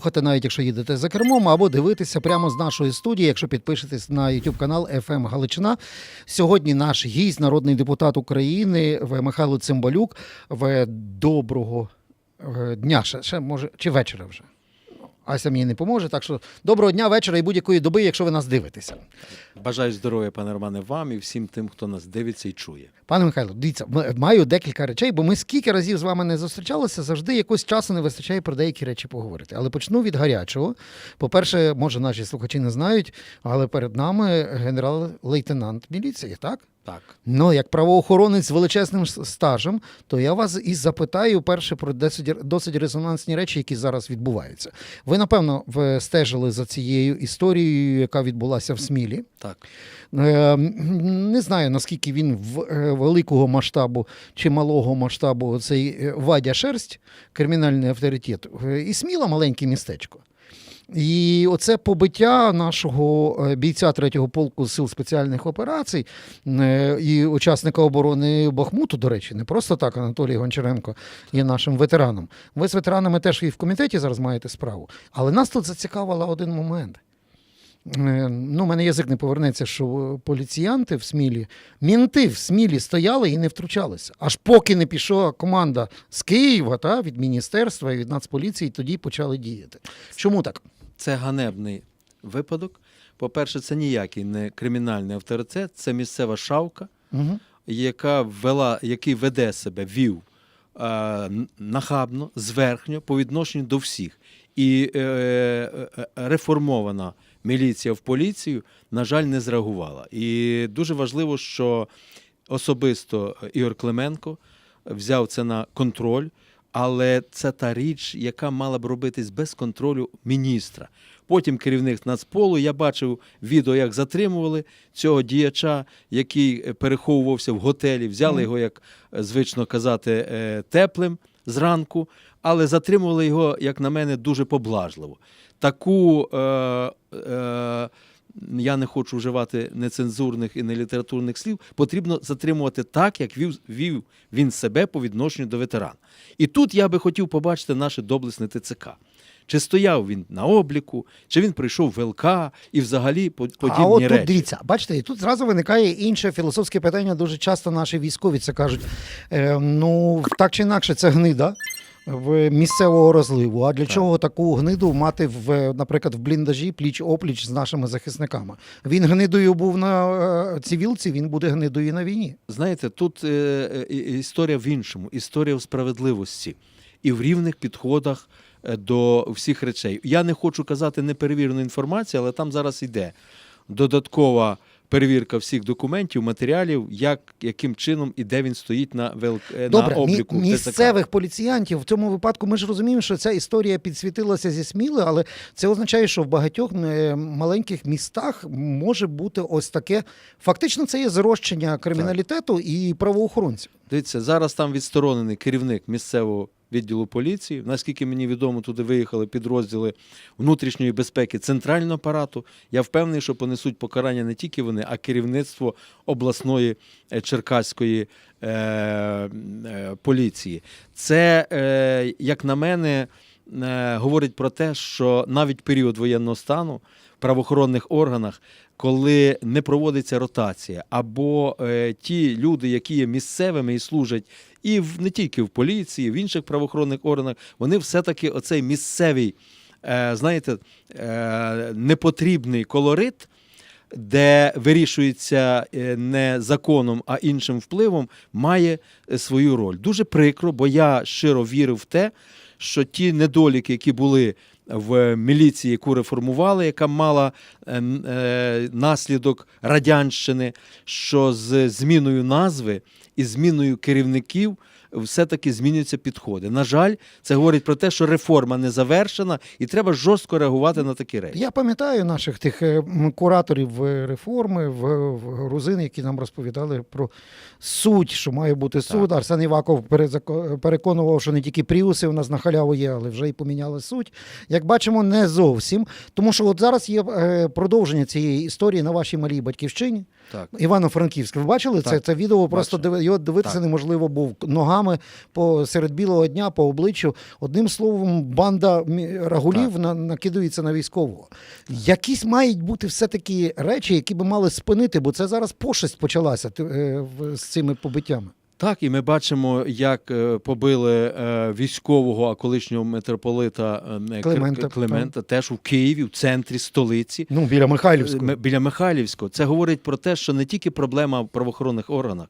слухати, навіть якщо їдете за кермом, або дивитися прямо з нашої студії, якщо підпишетесь на YouTube канал FM Галичина. Сьогодні наш гість, народний депутат України В. Михайло Цимбалюк. В доброго е, дня, ще, ще може, чи вечора вже. Ася мені не поможе. Так що доброго дня, вечора і будь-якої доби, якщо ви нас дивитеся. Бажаю здоров'я, пане Романе, вам і всім тим, хто нас дивиться і чує. Пане Михайло, дивіться, маю декілька речей, бо ми скільки разів з вами не зустрічалися, завжди якось часу не вистачає про деякі речі поговорити. Але почну від гарячого. По-перше, може, наші слухачі не знають, але перед нами генерал-лейтенант міліції, так? Так. Ну, як правоохоронець з величезним стажем, то я вас і запитаю перше про досить, досить резонансні речі, які зараз відбуваються. Ви, напевно, стежили за цією історією, яка відбулася в Смілі. Так. Е, Не знаю, наскільки він в е, великого масштабу чи малого масштабу цей е, Вадя Шерсть, кримінальний авторитет, Е, і сміло маленьке містечко. І оце побиття нашого е, бійця третього полку сил спеціальних операцій е, і учасника оборони Бахмуту, до речі, не просто так Анатолій Гончаренко є нашим ветераном. Ви з ветеранами теж і в комітеті зараз маєте справу. Але нас тут зацікавив один момент. Е, Ну, мене язик не повернеться, що поліціянти в Смілі, мінти в Смілі стояли і не втручалися. Аж поки не пішла команда з Києва та, від міністерства і від Нацполіції, тоді почали діяти. Чому так? Це ганебний випадок. По-перше, це ніякий не кримінальний авторитет, це місцева шавка, Угу. яка ввела, який веде себе, вів е, нахабно, зверхньо по відношенню до всіх. І е, е, реформована міліція в поліцію, на жаль, не зреагувала. І дуже важливо, що особисто Ігор Клименко взяв це на контроль, але це та річ, яка мала б робитись без контролю міністра. Потім керівник Нацполу, я бачив відео, як затримували цього діяча, який е, переховувався в готелі. Взяли його, як е, звично казати, е, теплим зранку, але затримували його, як на мене, дуже поблажливо. Таку е, е, я не хочу вживати нецензурних і нелітературних слів, потрібно затримувати так, як вів, вів він себе по відношенню до ветерана. І тут я би хотів побачити наше доблесне ТЦК. Чи стояв він на обліку, чи він прийшов в ЛК і взагалі по- подібні а от речі. тут дивіться, бачите, і тут зразу виникає інше філософське питання. Дуже часто наші військові це кажуть: е, ну так чи інакше, це гнида. В місцевого розливу. А для Так. чого таку гниду мати в, наприклад, в бліндажі пліч опліч з нашими захисниками? Він гнидою був на е, цивілці, він буде гнидою на війні. Знаєте, тут е, е, історія в іншому, історія в справедливості і в рівних підходах до всіх речей. Я не хочу казати неперевірену інформацію, але там зараз йде додаткова перевірка всіх документів, матеріалів, як, яким чином і де він стоїть на, вел... е, Добре, на обліку. ТЦК. місцевих поліціянтів в цьому випадку ми ж розуміємо, що ця історія підсвітилася зі сміли, але це означає, що в багатьох е, маленьких містах може бути ось таке. Фактично, це є зрощення криміналітету і правоохоронців. Дивіться, зараз там відсторонений керівник місцевого відділу поліції. Наскільки мені відомо, туди виїхали підрозділи внутрішньої безпеки центрального апарату. Я впевнений, що понесуть покарання не тільки вони, а керівництво обласної е, черкаської е, е, поліції. Це, е, як на мене, е, говорить про те, що навіть період воєнного стану в правоохоронних органах коли не проводиться ротація, або е, ті люди, які є місцевими і служать і в не тільки в поліції, в інших правоохоронних органах, вони все-таки оцей місцевий, е, знаєте, е, непотрібний колорит. Де вирішується е, не законом, а іншим впливом, має е, свою роль. Дуже прикро, бо я щиро вірив в те, що ті недоліки, які були в міліції, яку реформували, яка мала е, е, наслідок радянщини, що з зміною назви і зміною керівників все-таки змінюються підходи. На жаль, це говорить про те, що реформа не завершена, і треба жорстко реагувати на такі речі. Я пам'ятаю наших тих е, кураторів е, реформи в, в грузин, які нам розповідали про суть, що має бути суд. Арсен Іваков переконував, що не тільки пріуси у нас на халяву є, але вже й поміняли суть. Як бачимо, не зовсім. Тому що от зараз є е, продовження цієї історії на вашій малій батьківщині. Так. Івано-Франківськ. Ви бачили це? Так. Це відео просто див... його дивитися Так. неможливо був. Ногами по серед білого дня по обличчю. Одним словом, банда рагулів на, накидується на військового. Якісь мають бути все-таки речі, які би мали спинити, бо це зараз пошесть почалася е, з цими побиттями. Так, і ми бачимо, як е, побили е, військового, а колишнього митрополита е, Климента, Климента теж у Києві, в центрі столиці. Ну, біля Михайлівського. Біля Михайлівського. Це говорить про те, що не тільки проблема в правоохоронних органах,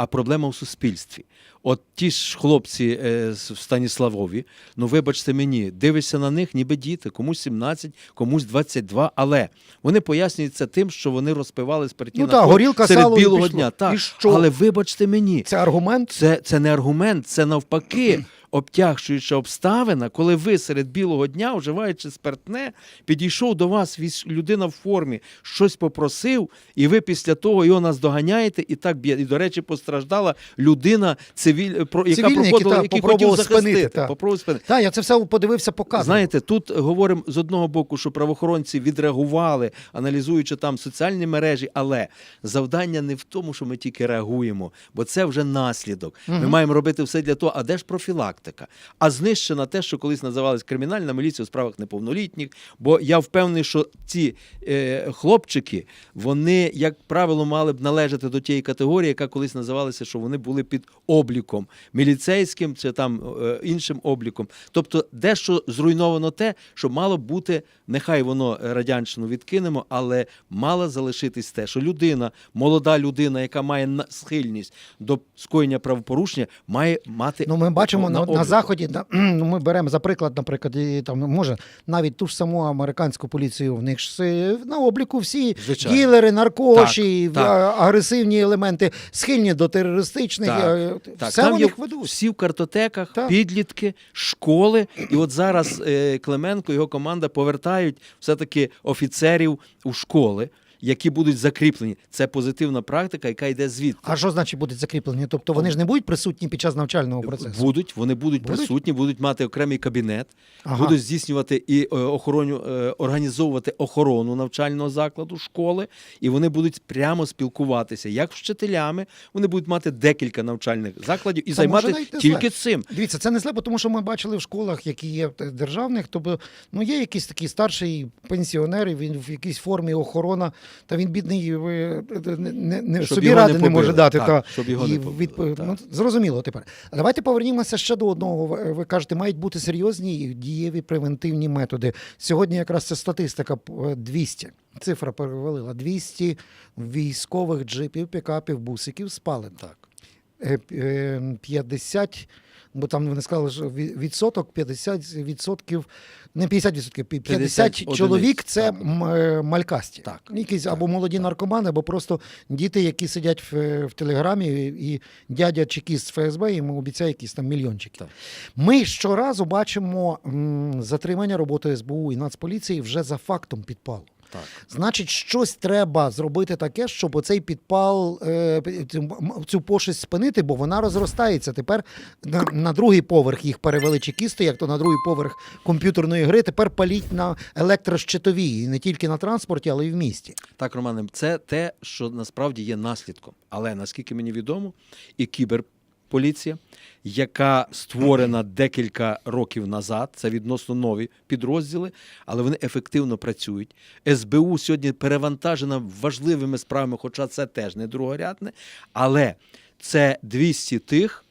а проблема в суспільстві. От ті ж хлопці е, в Станіславові, ну вибачте мені, дивишся на них, ніби діти, комусь 17, комусь 22, але вони пояснюють це тим, що вони розпивали спиртні Ну та, горілка, серед сало білого пішло. дня. Так, І що? але вибачте мені, Це аргумент. це, це не аргумент, це навпаки обтягчуюча обставина, коли ви серед білого дня, вживаючи спиртне, підійшов до вас людина в формі, щось попросив, і ви після того його наздоганяєте і так б'є. І, до речі, постраждала людина, цивіль, яка проходила, та, який хотів захистити. та. спинити. Так, я це все подивився по кадру. Знаєте, тут говоримо з одного боку, що правоохоронці відреагували, аналізуючи там соціальні мережі, але завдання не в тому, що ми тільки реагуємо, бо це вже наслідок. Ми маємо робити все для того, а де ж профілактика? А знищена те, що колись називалось кримінальна міліція у справах неповнолітніх. Бо я впевнений, що ці е, хлопчики, вони, як правило, мали б належати до тієї категорії, яка колись називалася, що вони були під обліком міліцейським чи там е, іншим обліком. Тобто, дещо зруйновано те, що мало бути, нехай воно е, радянщину відкинемо, але мало залишитись те, що людина, молода людина, яка має схильність до скоєння правопорушення, має мати Ну, ми бачимо на, на обліку. заході. на- ну, ми беремо за приклад, наприклад, і, там може навіть ту ж саму американську поліцію. В них ж е, на обліку всі Звичайно. ділери, наркоші, Так, так. агресивні елементи, схильні до терористичних. Так, е, Так, все там є ведуть. всі в картотеках, Так. підлітки, школи. І от зараз е, Клименко його команда повертають все-таки офіцерів у школи, які будуть закріплені. Це позитивна практика, яка йде звідти. А що значить будуть закріплені? Тобто вони ж не будуть присутні під час навчального процесу. Будуть, вони будуть, Будуть? присутні, будуть мати окремий кабінет, Ага. будуть здійснювати і е, охороню, е, організовувати охорону навчального закладу школи, і вони будуть прямо спілкуватися як з вчителями. Вони будуть мати декілька навчальних закладів і може займатися тільки зле. цим. Дивіться, це не зле, тому що ми бачили в школах, які є е, державних, тобто ну є якийсь такий старший пенсіонер, і він в якійсь формі охорона, та він бідний е, е, не, не, не Щоб собі його не ради не, може дати. Так, та, щоб його не і побили, відп- так. ну, зрозуміло тепер. Давайте повернімося ще до одного. Ви- кажете, мають бути серйозні і дієві превентивні методи. Сьогодні якраз це статистика е, 200. Цифра перевалила 200 військових джипів, пікапів, бусиків спалено. Так. Е, е, 50, бо там вони сказали, що ві- відсоток 50 відсотків, не 50 відсотків, 50, 50 чоловік це так. е, малькасті. Так, Якісь так, або молоді наркомани, або просто діти, які сидять в, в телеграмі, і дядя чекіст з ФСБ йому обіцяє якісь там мільйончики. Так. Ми щоразу бачимо затримання роботи СБУ і Нацполіції вже за фактом підпалу. Так. Значить, щось треба зробити таке, щоб оцей підпал, е, цю, пошесть спинити, бо вона розростається. Тепер на, на другий поверх їх перевели чекісти, як то на другий поверх комп'ютерної гри. Тепер паліть на електрощитовій, і не тільки на транспорті, але й в місті. Так, Романе, це те, що насправді є наслідком. Але наскільки мені відомо, і кіберполіція, яка створена декілька років назад, це відносно нові підрозділи, але вони ефективно працюють. СБУ сьогодні перевантажена важливими справами, хоча це теж не другорядне. Але це 200 тих.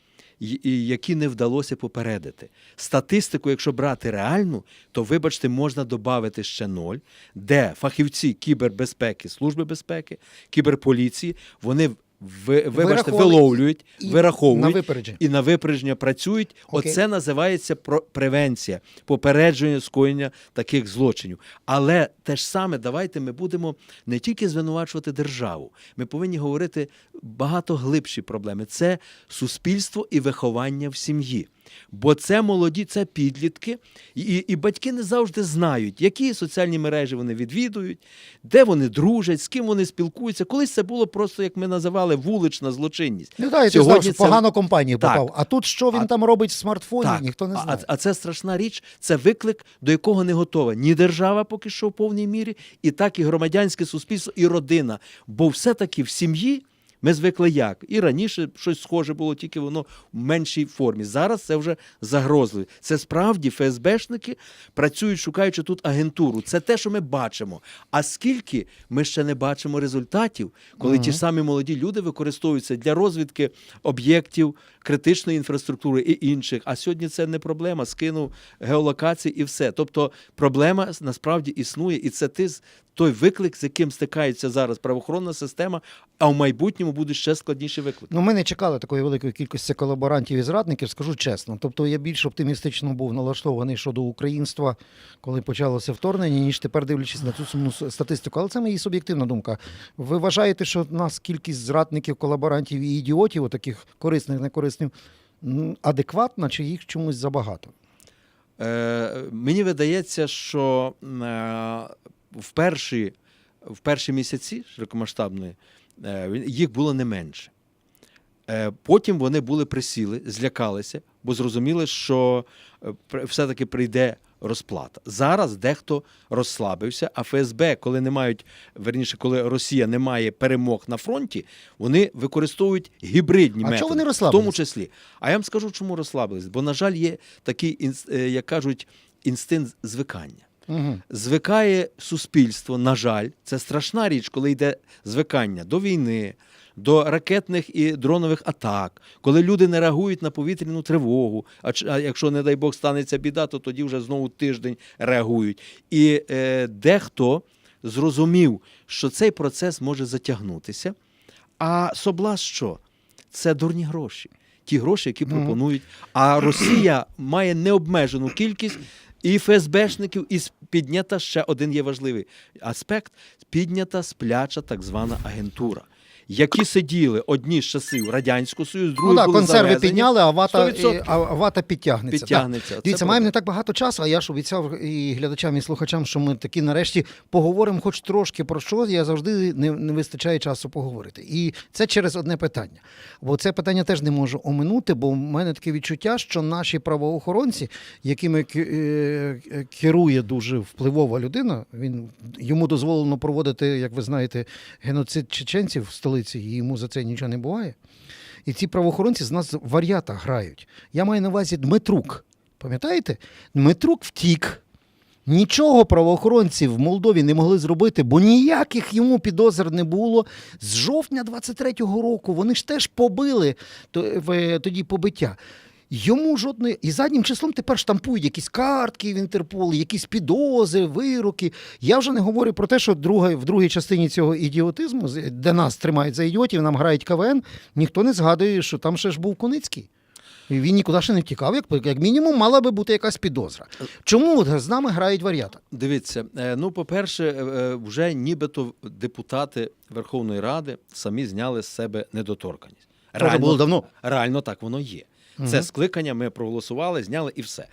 які не вдалося попередити. Статистику, якщо брати реальну, то, вибачте, можна додати ще ноль, де фахівці кібербезпеки, служби безпеки, кіберполіції, вони ви, вибачте, виловлюють, і вираховують на випередження. і на випередження працюють. Окей. Оце називається превенція, попередження скоєння таких злочинів. Але те ж саме, давайте ми будемо не тільки звинувачувати державу. Ми повинні говорити багато глибші проблеми. Це суспільство і виховання в сім'ї. Бо це молоді, це підлітки, і, і, і батьки не завжди знають, які соціальні мережі вони відвідують, де вони дружать, з ким вони спілкуються. Колись це було просто, як ми називали, вулична злочинність. Ну так, я Сьогодні знав, що це- погано компанії Так. попав. А тут що він А- там робить в смартфоні, Так, ніхто не знає. А, а це страшна річ, це виклик, до якого не готова ні держава поки що в повній мірі, і так і громадянське суспільство, і родина. Бо все-таки в сім'ї Ми звикли як? І раніше щось схоже було, тільки воно в меншій формі. Зараз це вже загрозливо. Це справді ФСБшники працюють, шукаючи тут агентуру. Це те, що ми бачимо. А скільки ми ще не бачимо результатів, коли ті самі молоді люди використовуються для розвідки об'єктів критичної інфраструктури і інших. А сьогодні це не проблема. Скинув геолокації і все. Тобто проблема насправді існує, і це ти той виклик, з яким стикається зараз правоохоронна система, а в майбутньому буде ще складніший виклик. Ну, ми не чекали такої великої кількості колаборантів і зрадників, скажу чесно. Тобто я більш оптимістично був налаштований щодо українства, коли почалося вторгнення, ніж тепер дивлячись на цю сумну статистику. Але це моя суб'єктивна думка. Ви вважаєте, що в нас кількість зрадників, колаборантів і ідіотів, отаких корисних, некорисних, адекватна, чи їх чомусь забагато? Е, мені видається, що е, в перші, в перші місяці широкомасштабної е, їх було не менше. Е, Потім вони були присіли, злякалися, бо зрозуміли, що е, все-таки прийде розплата. Зараз дехто розслабився, а ФСБ, коли не мають, верніше, коли Росія не має перемог на фронті, вони використовують гібридні А методи. чого вони в тому числі. А я вам скажу, чому розслабились. Бо, на жаль, є такий, як кажуть, інстинкт звикання. Угу. Звикає суспільство, на жаль, це страшна річ, коли йде звикання до війни, до ракетних і дронових атак, коли люди не реагують на повітряну тривогу. А, якщо, не дай Бог, станеться біда, то тоді вже знову тиждень реагують. І е, дехто зрозумів, що цей процес може затягнутися. А соблазн що? Це дурні гроші. Ті гроші, які пропонують. А Росія має необмежену кількість і ФСБшників, і піднята ще один є важливий аспект: піднята спляча так звана агентура. Які сиділи одні з часів Радянського Союзу, другі Ну так, були консерви завезені, підняли, а вата, 100% і- а вата підтягнеться. підтягнеться. Так. Дивіться, маємо не так багато часу, а я ж обіцяв і глядачам, і слухачам, що ми таки нарешті поговоримо хоч трошки про що. Я завжди не, не вистачає часу поговорити. І це через одне питання. Бо це питання теж не можу оминути, бо в мене таке відчуття, що наші правоохоронці, якими е, керує дуже впливова людина, він йому дозволено проводити, як ви знаєте, геноцид чеченців в столиці, і йому за це нічого не буває. І ці правоохоронці з нас вар'ята грають. Я маю на увазі Дмитрук. Пам'ятаєте? Дмитрук втік. Нічого правоохоронці в Молдові не могли зробити, бо ніяких йому підозр не було. З жовтня 23-го року вони ж теж побили тоді побиття. Йому жодної. І заднім числом тепер штампують якісь картки в Інтерпол, якісь підозри, вироки. Я вже не говорю про те, що друга, в другій частині цього ідіотизму, де нас тримають за ідіотів, нам грають КВН, ніхто не згадує, що там ще ж був Куницький. Він нікуди ще не втікав, як, як мінімум, мала би бути якась підозра. Чому з нами грають вар'ята? Дивіться, е, ну, по-перше, е, е, вже нібито депутати Верховної Ради самі зняли з себе недоторканність. Це вже було давно. Реально так воно є. Це Мгм. скликання ми проголосували, зняли і все.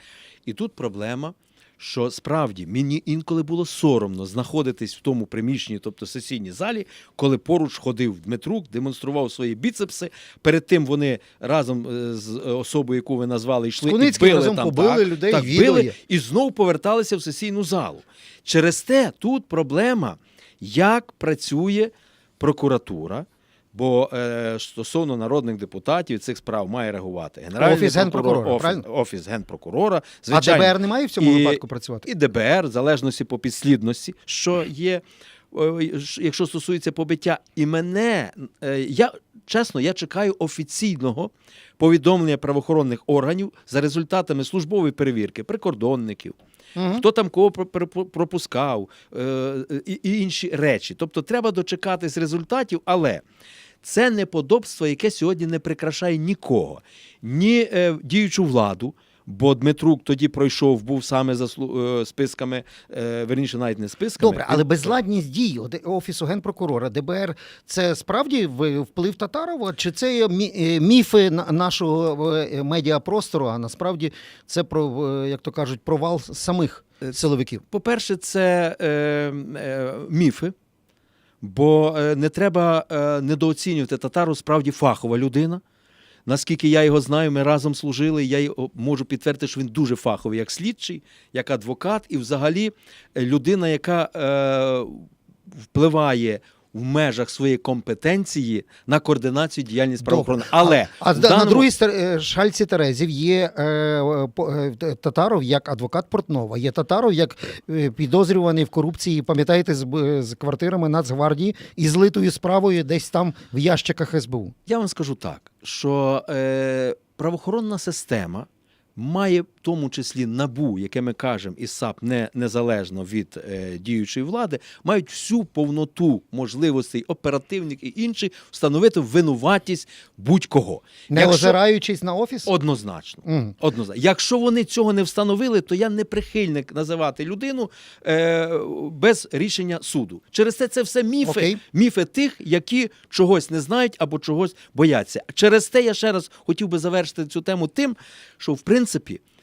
І тут проблема, що справді мені інколи було соромно знаходитись в тому приміщенні, тобто сесійній залі, коли поруч ходив Дмитрук, демонстрував свої біцепси. Перед тим вони разом е, з особою, яку ви назвали, йшли і били разом там, побили так, людей, так, били, і знов поверталися в сесійну залу. Через те тут проблема, як працює прокуратура. Бо е, стосовно народних депутатів цих справ має реагувати генеральний Офіс прокурор, Генпрокурора, офіс, правильно? офіс генпрокурора, А звичайно, ДБР не має в цьому І- випадку працювати? і ДБР, в залежності по підслідності, що є, якщо стосується побиття. І мене е, я чесно, я чекаю офіційного повідомлення правоохоронних органів за результатами службової перевірки прикордонників. Мгм. Хто там кого про- про- пропускав е, і інші речі. Тобто треба дочекатись результатів, але це неподобство, яке сьогодні не прикрашає нікого, ні е, діючу владу. Бо Дмитрук тоді пройшов, був саме за е, списками, е, верніше, навіть не списками. Добре, але безладність дій Офісу генпрокурора, ДБР, це справді вплив Татарова? Чи це мі- е, міфи нашого е, медіапростору, а насправді це про, е, як то кажуть, провал самих силовиків? По-перше, це е, е, міфи, бо е, не треба е, недооцінювати татару справді фахова людина. Наскільки я його знаю, ми разом служили. Я можу підтвердити, що він дуже фаховий, як слідчий, як адвокат, і взагалі е, людина, яка впливає в межах своєї компетенції на координацію діяльності Добре. правоохоронних. Але А в на другій стар- е, шальці Терезів є е, по- е, Татаров як адвокат Портнова, є Татаров як е, підозрюваний в корупції, пам'ятаєте, з, з квартирами Нацгвардії і злитою справою десь там в ящиках СБУ. Я вам скажу так, що е, правоохоронна система має в тому числі набу, яке ми кажемо, і САП не незалежно від е, діючої влади, мають всю повноту можливостей оперативних і інших встановити винуватість будь-кого. Не Якщо- озираючись на офіс. Однозначно. Мгм. Однозначно. Якщо вони цього не встановили, то я не прихильник називати людину е, без рішення суду. Через це це все міфи, Окей. міфи тих, які чогось не знають або чогось бояться. Через те я ще раз хотів би завершити цю тему тим, що в принципі,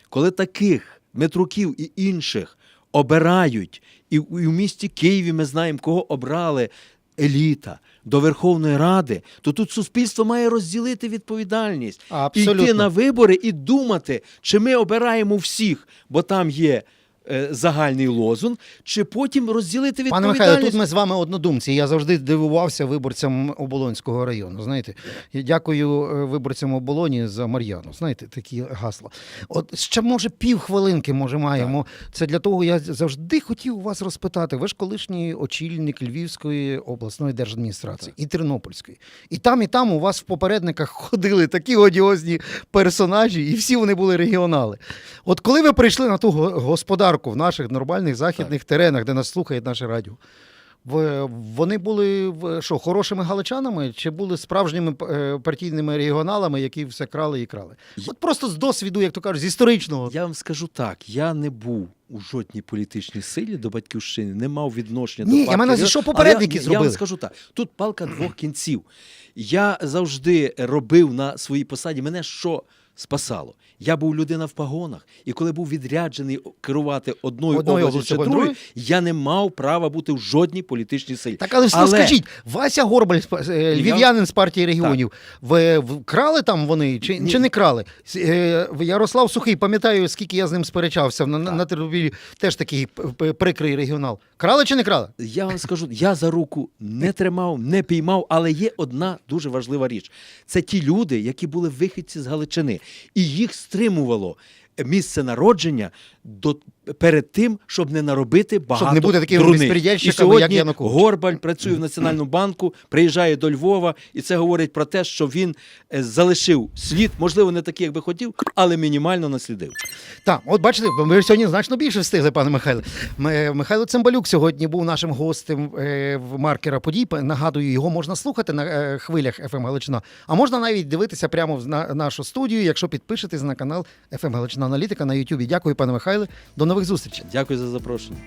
коли таких метруків і інших обирають, і, в- місті Києві ми знаємо, кого обрали еліта. До Верховної Ради, то тут суспільство має розділити відповідальність Абсолютно. йти на вибори і думати, чи ми обираємо всіх, бо там є загальний лозунг, чи потім розділити Пане. Михайло, тут ми з вами однодумці. Я завжди дивувався виборцям Оболонського району. Знаєте, я дякую е, виборцям Оболоні за Мар'яну. Знаєте, такі гасла. От ще може півхвилинки, може, маємо. Це для того, я завжди хотів у вас розпитати. Ви ж колишній очільник Львівської обласної держадміністрації і Тернопільської. І там, і там у вас в попередниках ходили такі одіозні персонажі, і всі вони були регіонали. От коли ви прийшли на ту го- господарку в наших нормальних західних теренах, де нас слухає наше радіо, вони були що, хорошими галичанами чи були справжніми е, партійними регіоналами, які все крали і крали? От просто з досвіду, як то кажуть, з історичного. Я вам скажу так: я не був у жодній політичній силі до батьківщини, не мав відношення Ні, до я партії. на увазі, що попередники я, Я вам скажу так: тут палка двох кінців. Я завжди робив на своїй посаді. Мене що спасало? Я був людина в погонах, і коли був відряджений керувати одною, Одною областю чи другою, я не мав права бути в жодній політичній силі. Так, але, але... скажіть, Вася Горбаль, е, львів'янин з партії регіонів, ви крали там вони чи, Ні. чи не крали? Е, Ярослав Сухий, пам'ятаю, скільки я з ним сперечався на, на Тернопілі, теж такий прикрий регіонал. Крали чи не крали? Я вам скажу, я за руку не тримав, не піймав, але є одна дуже важлива річ: це ті люди, які були вихідці з Галичини, і їх стримувало. Місце народження до перед тим, щоб не наробити багато не бути такими безпредельщиками, І сьогодні як Янукович. Горбаль працює в Національному банку, приїжджає до Львова, і це говорить про те, що він е, залишив слід, можливо, не такий, як би хотів, але мінімально наслідив. Так, от бачите, ми сьогодні значно більше встигли, пане Михайле. Михайло Цимбалюк сьогодні був нашим гостем е, в маркера подій. Нагадую, його можна слухати на е, хвилях FM Галичина, а можна навіть дивитися прямо в нашу студію, якщо підпишетесь на канал FM Галичина Аналітика на YouTube. Дякую, пане Михайле. До нових зустрічей. Дякую за запрошення.